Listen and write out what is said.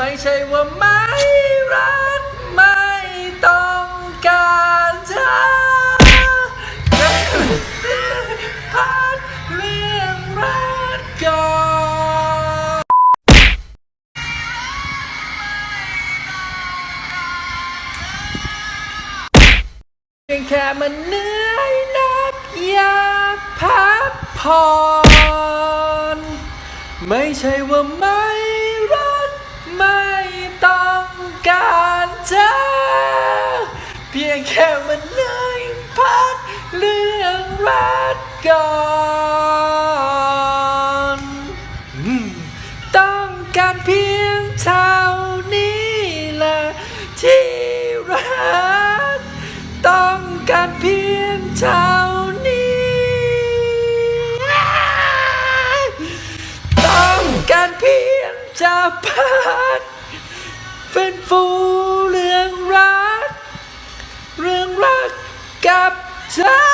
ม่ใช่ว่าไม่รัก ไม่ต้องการเธอพักเรื่องรักก่อนเพียงแค่มันเหนื่อยนักอยากพักผ่อนไม่ใช่ว่าไม่ แค่มันเหนื่อยพักเรื่องรักก่อนต้องการเพียงเท่านี้แหละที่รักต้องการเพียงเท่านี้ต้องการเพียงจะพัก Sir!